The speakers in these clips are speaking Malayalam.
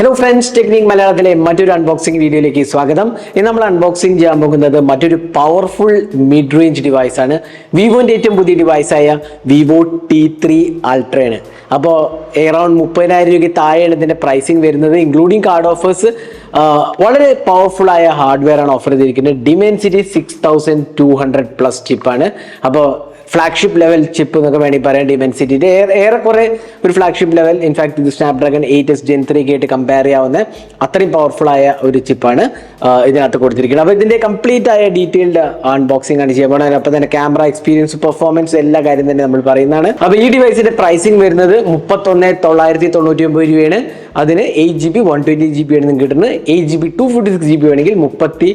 ഹലോ ഫ്രണ്ട്സ് ടെക്നിക് മലയാളത്തിലെ മറ്റൊരു അൺബോക്സിംഗ് വീഡിയോയിലേക്ക് സ്വാഗതം. ഇന്ന് നമ്മൾ അൺബോക്സിംഗ് ചെയ്യാൻ പോകുന്നത് മറ്റൊരു പവർഫുൾ മിഡ് റേഞ്ച് ഡിവൈസ് ആണ്. വിവോന്റെ ഏറ്റവും പുതിയ ഡിവൈസായ വിവോ ടി ത്രീ അൾട്രയാണ് അപ്പോൾ എറൗണ്ട് മുപ്പതിനായിരം രൂപയ്ക്ക് താഴെയാണ് ഇതിന്റെ പ്രൈസിങ് വരുന്നത് ഇൻക്ലൂഡിങ് കാർഡ് ഓഫേഴ്സ് വളരെ പവർഫുൾ ആയ ഹാർഡ്വെയർ ആണ് ഓഫർ ചെയ്തിരിക്കുന്നത്. Dimensity six thousand two hundred plus ചിപ്പാണ് അപ്പോൾ ഫ്ലാഗ്ഷിപ്പ് ലെവൽ ചിപ്പ് എന്നൊക്കെ വേണമെങ്കിൽ പറയാം ഡിമെൻസിറ്റിയുടെ ഏറെക്കുറെ ഒരു ഫ്ലാഗ്ഷിപ്പ് ലെവൽ ഇൻഫാക്ട് ഇത് Snapdragon eight S Gen three ആയിട്ട് കമ്പയർ ചെയ്യാവുന്ന അത്രയും പവർഫുൾ ആയ ഒരു ചിപ്പാണ് ഇതിനകത്ത് കൊടുത്തിരിക്കുന്നത്. അപ്പോൾ ഇതിന്റെ കംപ്ലീറ്റ് ആയ ഡീറ്റെയിൽഡ് അൺബോക്സിംഗ് ആണ് ചെയ്യാൻ പോകുന്നത്. അപ്പോൾ തന്നെ ക്യാമറ എക്സ്പീരിയൻസ് പെർഫോമൻസ് എല്ലാ കാര്യം തന്നെ നമ്മൾ പറയുന്നതാണ്. അപ്പോൾ ഈ ഡിവൈസിന്റെ പ്രൈസിംഗ് വരുന്നത് മുപ്പത്തൊന്ന് തൊള്ളായിരത്തി തൊണ്ണൂറ്റി ഒമ്പത് രൂപയാണ്. അതിന് eight G B one twenty G B ആണ് കിട്ടുന്നത്. Eight G B two forty six G B വേണമെങ്കിൽ മുപ്പത്തി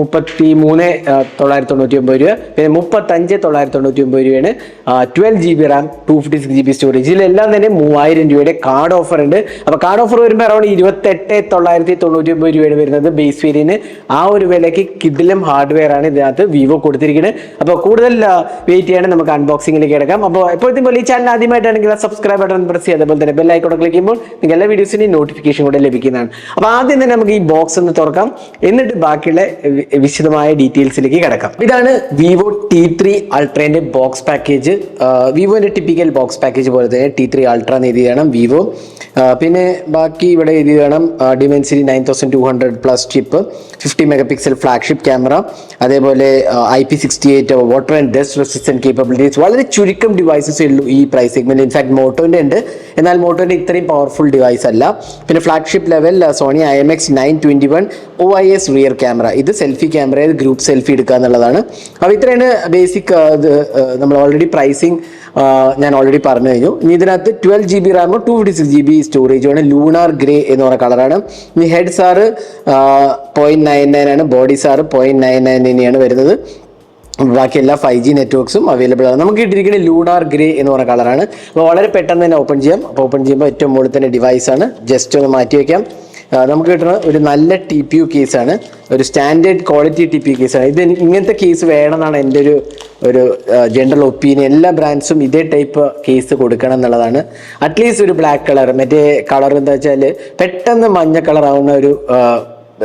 മുപ്പത്തി മൂന്ന് തൊള്ളായിരത്തി തൊണ്ണൂറ്റി ഒമ്പത് രൂപ. പിന്നെ മുപ്പത്തഞ്ച് തൊള്ളായിരത്തി തൊണ്ണൂറ്റി ഒമ്പത് രൂപയാണ് twelve G B RAM two fifty six G B storage ഇതിലെല്ലാം തന്നെ മൂവായിരം രൂപയുടെ കാർഡ് ഓഫർ ഉണ്ട്. അപ്പോൾ കാർഡ് ഓഫർ വരുമ്പോൾ അറൗണ്ട് ഇരുപത്തെട്ട് തൊള്ളായിരത്തി തൊണ്ണൂറ്റി ഒമ്പത് രൂപയാണ് വരുന്നത് ബേസ് വേരിയന് ആ ഒരു വിലയ്ക്ക് കിഡിലും ഹാർഡ്വെയർ ആണ് ഇതിനകത്ത് വിവോ കൊടുത്തിരിക്കുന്നത്. അപ്പോൾ കൂടുതൽ വെയിറ്റ് ചെയ്യണം നമുക്ക് അൺബോക്സിംഗിലേക്ക് കിടക്കാം. അപ്പോൾ എപ്പോഴത്തെ പോലെ ഈ ചാനൽ ആദ്യമായിട്ടാണെങ്കിൽ സബ്സ്ക്രൈബ് ബട്ടൺ പ്രസ് ചെയ്യുക. അതുപോലെ തന്നെ ബെൽ ഐക്കോടെ ക്ലിക്ക് ചെയ്യുമ്പോൾ നിങ്ങൾക്ക് എല്ലാ വീഡിയോസിന്റെയും നോട്ടിഫിക്കേഷൻ കൂടെ ലഭിക്കുന്നതാണ്. അപ്പോൾ ആദ്യം തന്നെ നമുക്ക് ഈ ബോക്സ് ഒന്ന് തുറക്കാം. എന്നിട്ട് ബാക്കിയുള്ള വിശദമായ ഡീറ്റെയിൽസിലേക്ക് കിടക്കാം. ഇതാണ് വിവോ ടി ത്രീ അൾട്രേന്റെ ബോക്സ് പാക്കേജ് വിവോന്റെ ടിപ്പിക്കൽ ബോക്സ് പാക്കേജ് പോലെ തന്നെ ടി ത്രീ അൾട്ര എന്ന് വിവോ പിന്നെ ബാക്കി ഇവിടെ എഴുതി വേണം. Dimensity nine thousand two hundred plus chip fifty megapixel flagship camera അതേപോലെ I P sixty eight water and dust resistant capabilities വളരെ ചുരുക്കം ഡിവൈസസ് ഉള്ളൂ ഈ പ്രൈസ് സെഗ്മെന്റ് ഇൻഫാക്ട് മോട്ടോന്റെ ഉണ്ട്. എന്നാൽ മോട്ടോന്റെ ഇത്രയും പവർഫുൾ ഡിവൈസ് അല്ല. പിന്നെ flagship level Sony I M X nine twenty one O I S rear camera ഇത് സെൽഫി ക്യാമറയിൽ ഗ്രൂപ്പ് സെൽഫി എടുക്കുക എന്നുള്ളതാണ്. അപ്പോൾ ഇത്രയാണ് ബേസിക് നമ്മൾ ഓൾറെഡി പ്രൈസിങ് ഞാൻ ഓൾറെഡി പറഞ്ഞു കഴിഞ്ഞു. ഇനി ഇതിനകത്ത് twelve G B റാമോ two fifty six G B സ്റ്റോറേജുമാണ് lunar grey എന്ന് പറഞ്ഞ കളറാണ് ഇനി head SAR point nine nine ആണ്. Body SAR point nine nine തന്നെയാണ് വരുന്നത്. ബാക്കി എല്ലാ ഫൈവ് ജി നെറ്റ്വർക്ക്സും അവൈലബിൾ ആണ്. നമുക്ക് ഇട്ടിരിക്കുന്നത് ലൂണാർ ഗ്രേ എന്ന് പറഞ്ഞ കളറാണ് അപ്പോൾ വളരെ പെട്ടെന്ന് തന്നെ ഓപ്പൺ ചെയ്യാം. അപ്പോൾ ഓപ്പൺ ചെയ്യുമ്പോൾ ഏറ്റവും മുകളിൽ തന്നെ ഡിവൈസ് ആണ്. ജസ്റ്റ് ഒന്ന് മാറ്റി വയ്ക്കാം നമുക്ക് കിട്ടുന്ന ഒരു നല്ല ടി പി യു കേസാണ് ഒരു standard quality T P U കേസാണ് ഇത് ഇങ്ങനത്തെ കേസ് വേണമെന്നാണ് എന്റെ ഒരു ഒരു ജനറൽ ഒപ്പീനിയൻ എല്ലാ ബ്രാൻഡ്സും ഇതേ ടൈപ്പ് കേസ് കൊടുക്കണം എന്നുള്ളതാണ്. അറ്റ്ലീസ്റ്റ് ഒരു ബ്ലാക്ക് കളർ മറ്റേ കളർ എന്താ വെച്ചാൽ പെട്ടെന്ന് മഞ്ഞ കളറാവുന്ന ഒരു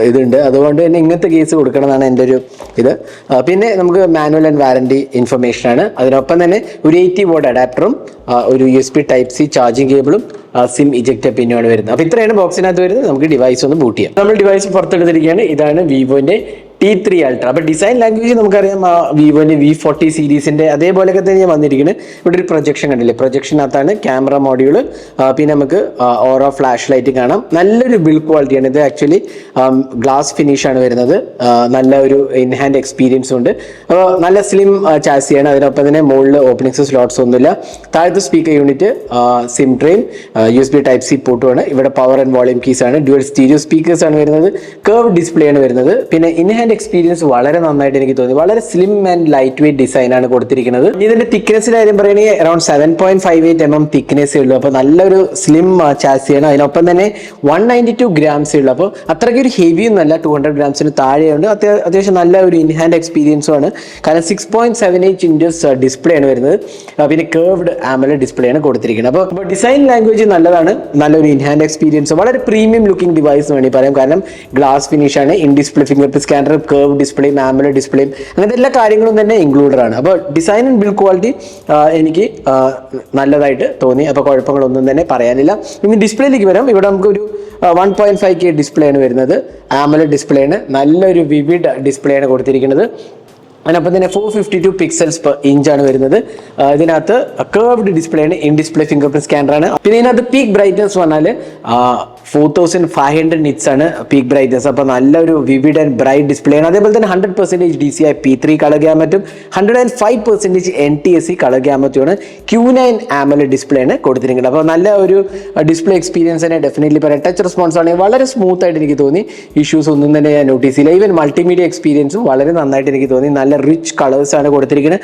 ഇതുണ്ട്. അതുകൊണ്ട് തന്നെ ഇങ്ങനത്തെ കേസ് കൊടുക്കണം എന്നാണ് എന്റെ ഒരു ഇത്. പിന്നെ നമുക്ക് മാനുവൽ ആൻഡ് വാറണ്ടി ഇൻഫർമേഷൻ ആണ്. അതിനൊപ്പം തന്നെ ഒരു എയ്റ്റി ബോർഡ് അഡാപ്റ്ററും ഒരു U S B type C charging കേബിളും SIM eject പിന്നുമാണ് വരുന്നത്. അപ്പോൾ ഇത്രയാണ് ബോക്സിനകത്ത് വരുന്നത്. നമുക്ക് ഡിവൈസ് ഒന്ന് ബൂട്ട് ചെയ്യാം. നമ്മൾ ഡിവൈസ് പുറത്തെടുത്തിരിക്കുകയാണ്. ഇതാണ് വിവോന്റെ ടി ത്രീ അൾട്ര അപ്പോൾ ഡിസൈൻ ലാംഗ്വേജ് നമുക്കറിയാം ആ വിവോന്റെ വി ഫോർട്ടി സീരീസിന്റെ അതേപോലെയൊക്കെ തന്നെ വന്നിരിക്കുന്നത് ഇവിടെ ഒരു പ്രൊജക്ഷൻ കണ്ടില്ലേ? പ്രൊജക്ഷനകത്താണ് ക്യാമറ മോഡ്യൂൾ പിന്നെ നമുക്ക് ഓരോ ഫ്ലാഷ് ലൈറ്റ് കാണാം. നല്ലൊരു ബിൽഡ് ക്വാളിറ്റിയാണ് ഇത് ആക്ച്വലി ഗ്ലാസ് ഫിനിഷ് ആണ് വരുന്നത്. നല്ല ഒരു ഇൻഹാൻഡ് എക്സ്പീരിയൻസും ഉണ്ട്. അപ്പോൾ നല്ല സ്ലിം ചാസിയാണ് അതിനൊപ്പം തന്നെ മുകളിൽ ഓപ്പണിങ്സ് സ്ലോട്ട്സ് ഒന്നുമില്ല. താഴത്തെ speaker unit sim tray U S B type C പോർട്ടുമാണ് ഇവിടെ പവർ ആൻഡ് വോളിയം കീസ് ആണ്. ഡ്യുവൽ സ്റ്റീരിയോ സ്പീക്കേഴ്സ് ആണ് വരുന്നത്. കർവ് ഡിസ്പ്ലേ ആണ് വരുന്നത്. പിന്നെ ഇൻഹാൻഡ് എക്സ്പീരിയൻസ് വളരെ നന്നായിട്ട് എനിക്ക് തോന്നി. വളരെ slim and lightweight design ആണ് കൊടുത്തിരിക്കുന്നത്. ഇതിന്റെ തിക്നെസ്സിന്റെ കാര്യം പറയുകയാണെങ്കിൽ around seven point five eight M M തിക്നെസ്സേ ഉള്ളൂ. അപ്പോൾ നല്ലൊരു സ്ലിം ചാസിയാണ് അതിനൊപ്പം തന്നെ വൺ നയന്റി ടു ഗ്രാംസേ ഉള്ളൂ. അപ്പോൾ അത്രയ്ക്ക് ഒരു ഹെവിയും നല്ല ടു ഹൺഡ്രഡ് ഗ്രാംസിന് താഴെയുണ്ട്. അത്യാ- അത്യാവശ്യം നല്ല ഒരു ഇൻഹാൻഡ് എക്സ്പീരിയൻസും ആണ്. കാരണം six point seven eight inches display ആണ് വരുന്നത്. പിന്നെ കേർവ്ഡ് ആമല ഡിസ്പ്ലേ ആണ് കൊടുത്തിരിക്കുന്നത്. അപ്പോൾ ഡിസൈൻ ലാംഗ്വേജ് നല്ലതാണ്. നല്ലൊരു ഇൻഹാൻഡ് എക്സ്പീരിയൻസ് വളരെ പ്രീമിയം ലുക്കിംഗ് ഡിവൈസ് വേണമെങ്കിൽ പറയാം കാരണം ഗ്ലാസ് ഫിനിഷ് ആണ്. In display finger print scanner curve ഡിസ്പ്ലേയും AMOLED ഡിസ്പ്ലേയും അങ്ങനത്തെ എല്ലാ കാര്യങ്ങളും തന്നെ ഇൻക്ലൂഡഡ് ആണ്. അപ്പോൾ ഡിസൈൻ ആൻഡ് ബിൽഡ് ക്വാളിറ്റി എനിക്ക് നല്ലതായിട്ട് തോന്നി. അപ്പോൾ കുഴപ്പങ്ങളൊന്നും തന്നെ പറയാനില്ല. ഇനി ഡിസ്പ്ലേയിലേക്ക് വരാം. ഇവിടെ നമുക്ക് ഒരു one point five K display ആണ് വരുന്നത്. ആമല ഡിസ്പ്ലേ ആണ്. നല്ലൊരു വിവിഡ് ഡിസ്പ്ലേ ആണ് കൊടുത്തിരിക്കുന്നത്. അതിനൊപ്പം തന്നെ four fifty two pixels per inch ആണ് വരുന്നത്. ഇതിനകത്ത് കേർവ്ഡ് ഡിസ്പ്ലേ ആണ് in display finger print scanner ആണ്. പിന്നെ ഇതിനകത്ത് പീക്ക് ബ്രൈറ്റ്നസ് പറഞ്ഞാൽ four thousand five hundred nits ആണ് പീക്ക് ബ്രൈറ്റ്നസ് അപ്പോൾ നല്ലൊരു വിവിഡ് ആൻഡ് ബ്രൈറ്റ് ഡിസ്പ്ലേ ആണ്. അതേപോലെ തന്നെ hundred percentage D C I P three colour ഗ്യാമറ്റും hundred and five percentage N T S C colour ഗ്യാമറ്റുമാണ് Q nine AMOLED display ആണ് കൊടുത്തിരിക്കുന്നത്. അപ്പോൾ നല്ല ഒരു ഡിസ്പ്ലേ എക്സ്പീരിയൻസ് തന്നെ ഡെഫിനറ്റ്ലി പറയാം. ടച്ച് റെസ്പോൺസ് ആണെങ്കിൽ വളരെ സ്മൂത്ത് ആയിട്ട് എനിക്ക് തോന്നി. ഇഷ്യൂസ് ഒന്നും തന്നെ ഞാൻ നോട്ടീസ് ചെയ്യില്ല. ഈവൻ മൾട്ടിമീഡിയ എക്സ്പീരിയൻസും വളരെ നന്നായിട്ട് എനിക്ക് തോന്നി. നല്ല റിച്ച് കളേഴ്സ് ആണ് കൊടുത്തിരിക്കുന്നത്.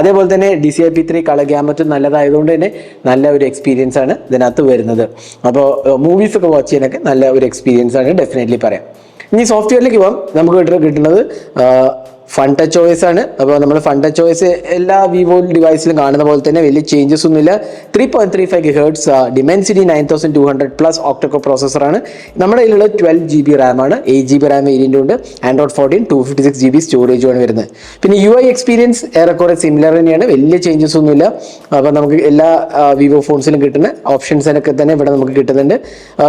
അതേപോലെ തന്നെ D C I P three colour ഗ്യാമറ്റും നല്ലതായതുകൊണ്ട് തന്നെ നല്ല ഒരു എക്സ്പീരിയൻസ് ആണ് ഇതിനകത്ത് വരുന്നത്. അപ്പോൾ മൂവീസ് വാച്ച് ചെയ്യാനൊക്കെ നല്ല ഒരു എക്സ്പീരിയൻസ് ആണ്. ഡെഫിനറ്റ്ലി പറയാം. ഇനി സോഫ്റ്റ്വെയറിലേക്ക് പോകാം നമുക്ക് കിട്ടുന്ന കിട്ടുന്നത് ഫൺ ടച്ച് OS ആണ്. അപ്പോൾ നമ്മൾ ഫൺ ടച്ച് OS എല്ലാ വിവോ ഡിവൈസിലും കാണുന്ന പോലെ തന്നെ വലിയ ചേഞ്ചസ് ഒന്നുമില്ല. Three point three five hertz Dimensity nine thousand two hundred plus octa core പ്രോസസ്സറാണ് നമ്മുടെ കയ്യിലുള്ള ട്വൽവ് ജി ബി ആണ്. Eight G B RAM variant ഉണ്ട്. Android fourteen two fifty six G B സ്റ്റോറേജുമാണ് വരുന്നത്. പിന്നെ യു ഐ എക്സ്പീരിയൻസ് ഏറെക്കുറെ സിമിലർ തന്നെയാണ്. വലിയ ചേഞ്ചസ് ഒന്നുമില്ല. അപ്പോൾ നമുക്ക് എല്ലാ വിവോ ഫോൺസിലും കിട്ടുന്ന ഓപ്ഷൻസിനൊക്കെ തന്നെ ഇവിടെ നമുക്ക് കിട്ടുന്നുണ്ട്.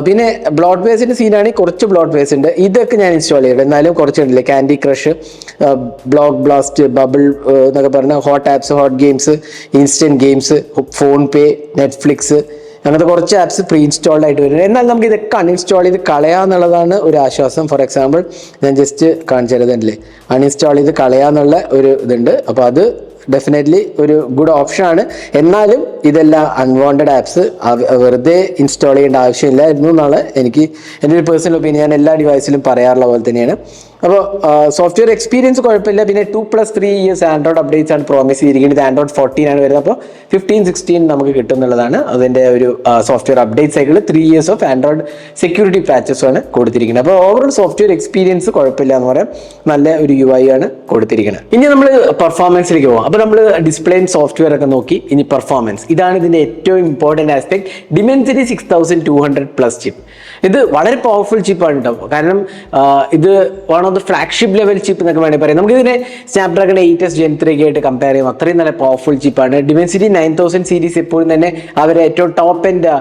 പിന്നെ ബ്ലോഡ് ബേസിന്റെ സീനാണെങ്കിൽ കുറച്ച് ബ്ലോഡ് ബേസ് ഉണ്ട്. ഇതൊക്കെ ഞാൻ ഇൻസ്റ്റാൾ ചെയ്തിട്ടുണ്ട് എന്നാലും കുറച്ചുണ്ടല്ലേ Candy Crush Block Blast Bubble എന്നൊക്കെ പറഞ്ഞ hot apps hot games instant games phone pay Netflix അങ്ങനത്തെ കുറച്ച് ആപ്സ് പ്രീ ഇൻസ്റ്റാൾഡ് ആയിട്ട് വരും എന്നാൽ നമുക്ക് ഇതൊക്കെ അൺഇൻസ്റ്റാൾ ചെയ്ത് കളയാന്നുള്ളതാണ് ഒരു ആശ്വാസം. ഫോർ എക്സാമ്പിൾ ഞാൻ ജസ്റ്റ് കാണിച്ചത് തരുന്നില്ലേ അൺഇൻസ്റ്റാൾ ചെയ്ത് കളയാന്നുള്ള ഒരു ഇതുണ്ട്. അപ്പോൾ അത് ഡെഫിനറ്റ്ലി ഒരു ഗുഡ് ഓപ്ഷനാണ് എന്നാലും ഇതെല്ലാം അൺവാണ്ടഡ് ആപ്സ് വെറുതെ ഇൻസ്റ്റാൾ ചെയ്യേണ്ട ആവശ്യമില്ലായിരുന്നു എന്നാണ് എനിക്ക് എന്റെ ഒരു പേഴ്സണൽ ഒപ്പീനിയൻ എല്ലാ ഡിവൈസിലും പറയാറുള്ള പോലെ തന്നെയാണ്. അപ്പോൾ സോഫ്റ്റ്വെയർ എക്സ്പീരിയൻസ് കുഴപ്പമില്ല. പിന്നെ two plus three years Android updates ആണ് പ്രോമിസ് ചെയ്തിരിക്കുന്നത്. ആൻഡ്രോയിഡ് ഫോർട്ടീൻ ആണ് വരുന്നത്. അപ്പോൾ ഫിഫ്റ്റീൻ സിക്സ്റ്റീൻ നമുക്ക് കിട്ടും എന്നുള്ളതാണ് അതിന്റെ ഒരു software update cycle three years of Android security patches ആണ് കൊടുത്തിരിക്കുന്നത്. അപ്പോൾ ഓവറോൾ സോഫ്റ്റ്വെയർ എക്സ്പീരിയൻസ് കുഴപ്പമില്ല എന്ന് പറയാം. നല്ല ഒരു യു ഐ ആണ് കൊടുത്തിരിക്കുന്നത്. ഇനി നമ്മൾ പെർഫോമൻസിലേക്ക് പോകാം അപ്പോൾ നമ്മൾ ഡിസ്പ്ലേ സോഫ്റ്റ്വെയർ ഒക്കെ നോക്കി. ഇനി പെർഫോമൻസ് ഇതാണ് ഇതിന്റെ ഏറ്റവും important aspect Dimensity six thousand two hundred plus chip ഇത് വളരെ പവർഫുൾ ചിപ്പ് ആണ് കാരണം ഇത് one of the flagship level chip എന്നൊക്കെ വേണമെങ്കിൽ പറയാം. നമുക്ക് ഇതിനെ Snapdragon eight S Gen three ആയിട്ട് കമ്പയർ ചെയ്യും. അത്രയും നല്ല പവർഫുൾ ചിപ്പാണ് ഡിമെൻസിറ്റി നയൻ തൗസൻഡ് സീരീസ് എപ്പോഴും തന്നെ അവരെ ഏറ്റവും ടോപ്പ് എൻഡ്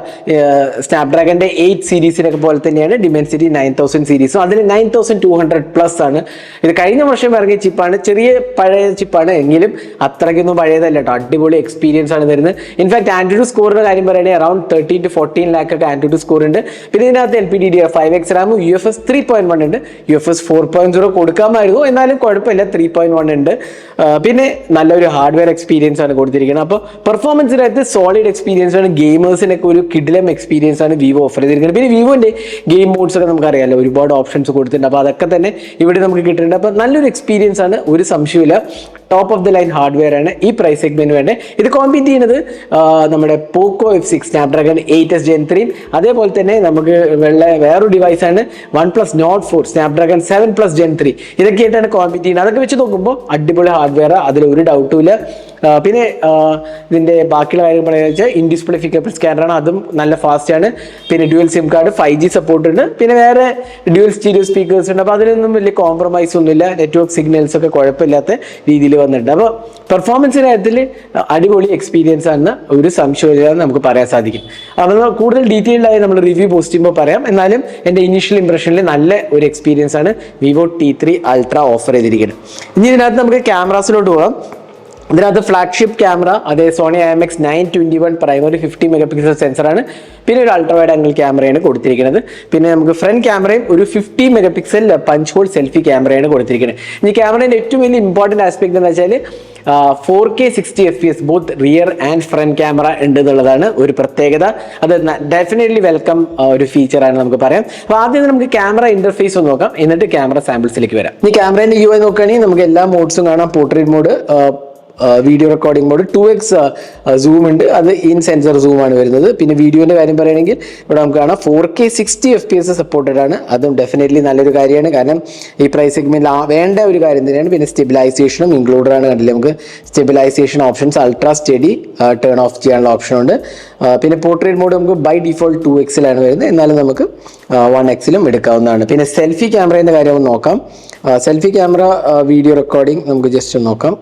സ്നാപ്ഡ്രാഗന്റെ എയ്റ്റ് സീരീസിനൊക്കെ പോലെ തന്നെയാണ് ഡിമെൻസിറ്റി നയൻ തൗസൻഡ് സീരീസും അതിൽ nine thousand two hundred plus ആണ്. ഇത് കഴിഞ്ഞ വർഷം ഇറങ്ങിയ ചിപ്പാണ് ചെറിയ പഴയ ചിപ്പാണ് എങ്കിലും അത്രയ്ക്കൊന്നും പഴയതല്ല കേട്ടോ. അടിപൊളി എക്സ്പീരിയൻസ് ആണ് തരുന്നത്. ഇൻഫാക്ട് ആൻഡ്രോയിഡ് സ്കോറിന്റെ കാര്യം പറയുകയാണെങ്കിൽ around thirteen to fourteen lakh ഒക്കെ ആൻഡ്രോയിഡ് സ്കോർ ഉണ്ട്. പിന്നെ ഇതിനകത്ത് L P D D five X റാമും U F S three point one ഉണ്ട്. U F S four point zero കൊടുക്കാമായിരുന്നു. എന്നാലും കുഴപ്പമില്ല. ത്രീ പോയിന്റ് വൺ ഉണ്ട്. പിന്നെ നല്ലൊരു ഹാർഡ്വെയർ എക്സ്പീരിയൻസ് ആണ് കൊടുത്തിരിക്കുന്നത്. അപ്പോൾ പെർഫോമൻസിനകത്ത് സോളിഡ് എക്സ്പീരിയൻസ് ആണ്. ഗെയിമേഴ്സിനൊക്കെ ഒരു കിഡിലം എക്സ്പീരിയൻസ് ആണ് വിവോ ഓഫർ ചെയ്തിരിക്കുന്നത്. പിന്നെ വിവോന്റെ ഗെയിം മോഡ്സ് ഒക്കെ നമുക്കറിയാമല്ലോ ഒരുപാട് ഓപ്ഷൻസ് കൊടുത്തിട്ടുണ്ട്. അപ്പോൾ അതൊക്കെ തന്നെ ഇവിടെ നമുക്ക് കിട്ടുന്നുണ്ട് അപ്പോൾ നല്ലൊരു എക്സ്പീരിയൻസ് ആണ്. ഒരു സംശയമില്ല top of the line hardware ആണ് ഈ പ്രൈസ് സെഗ്മെന്റ് വേണ്ടത് ഇത് കോമ്പീറ്റ് ചെയ്യുന്നത് നമ്മുടെ Poco F six Snapdragon eight S Gen three അതേപോലെ തന്നെ നമുക്ക് വെള്ള വേറൊരു ആണ് OnePlus Nord four Snapdragon seven plus Gen three ഇതൊക്കെയായിട്ടാണ് compete ചെയ്യുന്നത്. അതൊക്കെ വെച്ച് നോക്കുമ്പോൾ അടിപൊളി ഹാർഡ്വെയർ അതിൽ ഒരു ഡൗട്ടും ഇല്ല. പിന്നെ ഇതിന്റെ ബാക്കിയുള്ള കാര്യം പറയുക വെച്ചാൽ ഇൻ ഡിസ്പ്ലേ ഫിംഗർ സ്കാനറാണ് അതും നല്ല ഫാസ്റ്റ് ആണ്. പിന്നെ dual SIM card five G support ഉണ്ട്. പിന്നെ വേറെ ഡ്യുവൽ സ്റ്റീരിയോ സ്പീക്കേഴ്സ് ഉണ്ട്. അപ്പോൾ അതിനൊന്നും വലിയ കോംപ്രമൈസ് ഒന്നുമില്ല. നെറ്റ്വർക്ക് സിഗ്നൽസ് ഒക്കെ കുഴപ്പമില്ലാത്ത രീതിയിൽ വന്നിട്ടുണ്ട്. അപ്പോൾ പെർഫോമൻസ് കാര്യത്തിൽ അടിപൊളി എക്സ്പീരിയൻസ് ആണെന്ന് ഒരു സംശയമില്ലാതെ നമുക്ക് പറയാൻ സാധിക്കും. അപ്പോൾ കൂടുതൽ ഡീറ്റെയിൽഡ് ആയി നമ്മൾ റിവ്യൂ പോസ്റ്റ് ചെയ്യുമ്പോൾ പറയാം. എന്നാലും എന്റെ ഇനീഷ്യൽ ഇംപ്രഷനിൽ നല്ല ഒരു എക്സ്പീരിയൻസ് ആണ് Vivo T three ultra offer ചെയ്തിരിക്കുന്നത്. ഇനി ഇതിനകത്ത് നമുക്ക് ക്യാമറാസിലോട്ട് പോകാം. ഇതിനകത്ത് ഫ്ലാഗ്ഷിപ്പ് ക്യാമറ അതേ Sony I M X nine twenty one primary fifty mega pixel സെൻസറാണ് പിന്നെ ഒരു അൾട്രാ വൈഡ് ആംഗിൾ ക്യാമറയാണ് കൊടുത്തിരിക്കുന്നത്. പിന്നെ നമുക്ക് ഫ്രണ്ട് ക്യാമറയും ഒരു fifty mega pixel punch hole selfie ക്യാമറയാണ് കൊടുത്തിരിക്കുന്നത്. ഈ ക്യാമറയുടെ ഏറ്റവും വലിയ ഇമ്പോർട്ടന്റ് ആസ്പെക്ട് എന്ന് വെച്ചാൽ four K sixty F P S both rear and front camera ഉണ്ട് എന്നുള്ളതാണ് ഒരു പ്രത്യേകത. അത് ഡെഫിനറ്റ്ലി വെൽക്കം ഒരു ഫീച്ചറാണ് നമുക്ക് പറയാം. അപ്പോൾ ആദ്യം നമുക്ക് ക്യാമറ ഇന്റർഫേസ് ഒന്ന് നോക്കാം. എന്നിട്ട് ക്യാമറ സാമ്പിൾസിലേക്ക് വരാം. ഈ ക്യാമറേന്റെ യു ഐ നോക്കുകയാണെങ്കിൽ നമുക്ക് എല്ലാ മോഡ്സും കാണാം. Portrait mode video recording mode two X zoom ഉണ്ട്. അത് ഇൻ സെൻസർ സൂം ആണ് വരുന്നത്. പിന്നെ വീഡിയോന്റെ കാര്യം പറയുകയാണെങ്കിൽ ഇവിടെ നമുക്ക് കാണാം four K sixty F P S supported ആണ്. അതും ഡെഫിനറ്റ്ലി നല്ലൊരു കാര്യമാണ്. കാരണം ഈ പ്രൈസ് സെഗ്മെന്റിൽ വേണ്ട ഒരു കാര്യം തന്നെയാണ്. പിന്നെ സ്റ്റെബിലൈസേഷനും ഇൻക്ലൂഡഡ് ആണ് കണ്ടില്ലേ നമുക്ക്? Stabilisation options ultra steady turn off ചെയ്യാനുള്ള ഓപ്ഷൻ ഉണ്ട്. പിന്നെ പോർട്രേറ്റ് മോഡ് നമുക്ക് ബൈ ഡിഫോൾട്ട് ടു എക്സിലാണ് വരുന്നത്. എന്നാലും നമുക്ക് വൺ എക്സിലും എടുക്കാവുന്നതാണ്. പിന്നെ സെൽഫി ക്യാമറേന്റെ കാര്യം നോക്കാം. സെൽഫി ക്യാമറ വീഡിയോ റെക്കോർഡിംഗ് നമുക്ക് ജസ്റ്റ് നോക്കാം.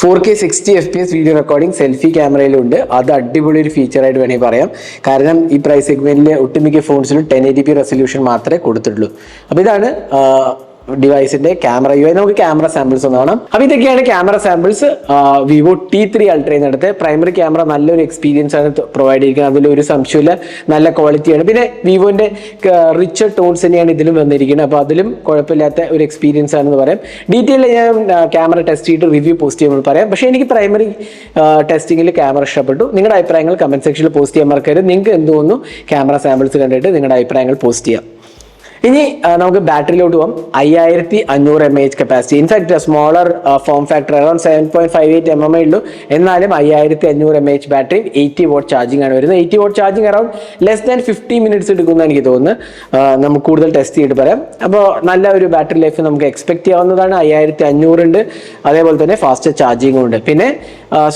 Four K sixty F P S video recording selfie ക്യാമറയിലുണ്ട് അത് അടിപൊളി ഒരു ഫീച്ചറായിട്ട് വേണമെങ്കിൽ പറയാം. കാരണം ഈ പ്രൈസ് സെഗ്മെന്റിലെ ഒട്ടുമിക്ക ഫോൺസിലും ten A D P resolution മാത്രമേ കൊടുത്തിട്ടുള്ളൂ. അപ്പോൾ ഇതാണ് ഡിവൈസിന്റെ ക്യാമറ യു നമുക്ക് ക്യാമറ സാമ്പിൾസ് ഒന്ന് കാണാം. അപ്പോൾ ഇതൊക്കെയാണ് camera samples Vivo T three അൾട്രയിൽ എടുത്ത് പ്രൈമറി ക്യാമറ നല്ലൊരു എക്സ്പീരിയൻസ് ആണ് പ്രൊവൈഡ് ചെയ്തിരിക്കുന്നത്. അതിൽ ഒരു സംശയമില്ല നല്ല ക്വാളിറ്റിയാണ് പിന്നെ വിവോന്റെ റിച്ച് ടോൺസ് തന്നെയാണ് ഇതിലും വന്നിരിക്കുന്നത്. അപ്പോൾ അതിലും കുഴപ്പമില്ലാത്ത ഒരു എക്സ്പീരിയൻസ് ആണെന്ന് പറയാം. ഡീറ്റെയിൽ ഞാൻ ക്യാമറ ടെസ്റ്റ് ചെയ്തിട്ട് റിവ്യൂ പോസ്റ്റ് ചെയ്യുമ്പോൾ പറയാം. പക്ഷേ എനിക്ക് പ്രൈമറി ടെസ്റ്റിംഗിൽ ക്യാമറ ഇഷ്ടപ്പെട്ടു. നിങ്ങളുടെ അഭിപ്രായങ്ങൾ കമന്റ് സെക്ഷനിൽ പോസ്റ്റ് ചെയ്യാൻ മറക്കരുത്. നിങ്ങൾക്ക് എന്ത് തോന്നുന്നു? ക്യാമറ സാമ്പിൾസ് കണ്ടിട്ട് നിങ്ങളുടെ അഭിപ്രായങ്ങൾ പോസ്റ്റ് ചെയ്യാം. ഇനി നമുക്ക് ബാറ്ററിയിലോട്ട് പോകാം അയ്യായിരത്തി അഞ്ഞൂറ് M H capacity in fact smaller form factor around seven point five eight M M A ഉള്ളൂ. എന്നാലും അയ്യായിരത്തി അഞ്ഞൂറ് M H battery eighty watt charging ആണ് വരുന്നത്. Eighty watt charging around less than fifty minutes എടുക്കുമെന്ന് എനിക്ക് തോന്നുന്നു. നമുക്ക് കൂടുതൽ ടെസ്റ്റ് ചെയ്തിട്ട് പറയാം. അപ്പോൾ നല്ല ഒരു ബാറ്ററി ലൈഫ് നമുക്ക് എക്സ്പെക്ട് ചെയ്യാവുന്നതാണ്. അയ്യായിരത്തി അഞ്ഞൂറുണ്ട് അതേപോലെ തന്നെ ഫാസ്റ്റ് ചാർജിങ്ങും ഉണ്ട്. പിന്നെ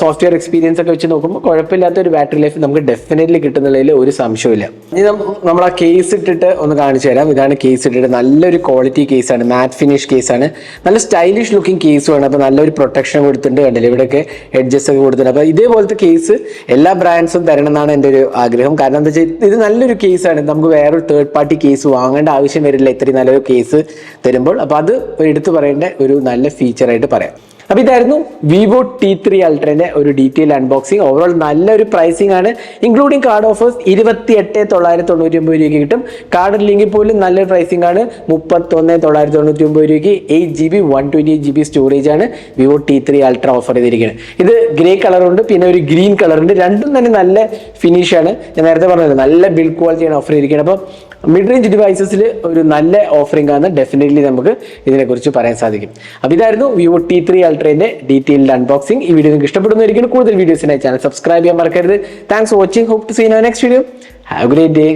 സോഫ്റ്റ്വെയർ എക്സ്പീരിയൻസ് ഒക്കെ വെച്ച് നോക്കുമ്പോൾ കുഴപ്പമില്ലാത്ത ഒരു ബാറ്ററി ലൈഫ് നമുക്ക് ഡെഫിനറ്റ്ലി കിട്ടുന്നതിൽ ഒരു സംശയമില്ല ഇനി നമ്മൾ ആ കേസ് ഇട്ടിട്ട് ഒന്ന് കാണിച്ചു തരാം. ഇതാണ് കേസ് ഇട്ടിട്ട് നല്ലൊരു ക്വാളിറ്റി കേസാണ് മാറ്റ് ഫിനിഷ് കേസാണ് നല്ല സ്റ്റൈലിഷ് ലുക്കിംഗ് കേസുമാണ് അപ്പോൾ നല്ലൊരു പ്രൊട്ടക്ഷൻ കൊടുത്തിട്ടുണ്ട് കണ്ടില്ലേ? ഇവിടെയൊക്കെ എഡ്ജസ് ഒക്കെ കൊടുത്തിട്ടുണ്ട്. അപ്പോൾ ഇതേപോലത്തെ കേസ് എല്ലാ ബ്രാൻഡ്സും തരണം എന്നാണ് എന്റെ ഒരു ആഗ്രഹം. കാരണം എന്താ വെച്ചാൽ ഇത് നല്ലൊരു കേസാണ് നമുക്ക് വേറൊരു തേർഡ് പാർട്ടി കേസ് വാങ്ങേണ്ട ആവശ്യം വരില്ല. ഇത്രയും നല്ലൊരു കേസ് തരുമ്പോൾ. അപ്പോൾ അത് എടുത്തു പറയേണ്ട ഒരു നല്ല ഫീച്ചറായിട്ട് പറയാം. അപ്പോൾ ഇതായിരുന്നു വിവോ ടി ത്രീ അൾട്രേന്റെ ഒരു ഡീറ്റെയിൽ അൺബോക്സിംഗ് ഓവറോൾ നല്ലൊരു പ്രൈസിംഗ് ആണ്. ഇൻക്ലൂഡിംഗ് കാർഡ് ഓഫേഴ്സ് ഇരുപത്തി എട്ട് തൊള്ളായിരത്തി തൊണ്ണൂറ്റി ഒമ്പത് രൂപയ്ക്ക് കിട്ടും. കാർഡ് ഇല്ലെങ്കിൽ പോലും നല്ലൊരു പ്രൈസിംഗ് ആണ്. മുപ്പത്തൊന്ന് തൊള്ളായിരത്തി തൊണ്ണൂറ്റി ഒമ്പത് രൂപയ്ക്ക് eight G B one twenty eight G B storage ആണ് Vivo T three Ultra offer ചെയ്തിരിക്കുന്നത്. ഇത് ഗ്രേ കളറുണ്ട് പിന്നെ ഒരു ഗ്രീൻ കളറുണ്ട് രണ്ടും തന്നെ നല്ല ഫിനിഷ് ആണ്. ഞാൻ നേരത്തെ പറഞ്ഞത് നല്ല ബിൽഡ് ക്വാളിറ്റിയാണ് ഓഫർ ചെയ്തിരിക്കുന്നത്. അപ്പോൾ മിഡ് റേഞ്ച് ഡിവൈസസിൽ ഒരു നല്ല ഓഫറിംഗ് ആണ്. ഡെഫിനറ്റ്ലി നമുക്ക് ഇതിനെക്കുറിച്ച് പറയാൻ സാധിക്കും. അപ്പോൾ ഇതായിരുന്നു വിവോ ടി ത്രീ അൾട്രേന്റെ ഡീറ്റെയിൽഡ് അൺബോക്സിംഗ് ഈ വീഡിയോ നിങ്ങൾക്ക് ഇഷ്ടപ്പെടുന്നതായിരിക്കും. കൂടുതൽ വീഡിയോസിനായി ചാനൽ സബ്സ്ക്രൈബ് ചെയ്യാൻ മറക്കരുത്. Thanks for watching hope to see next video have great day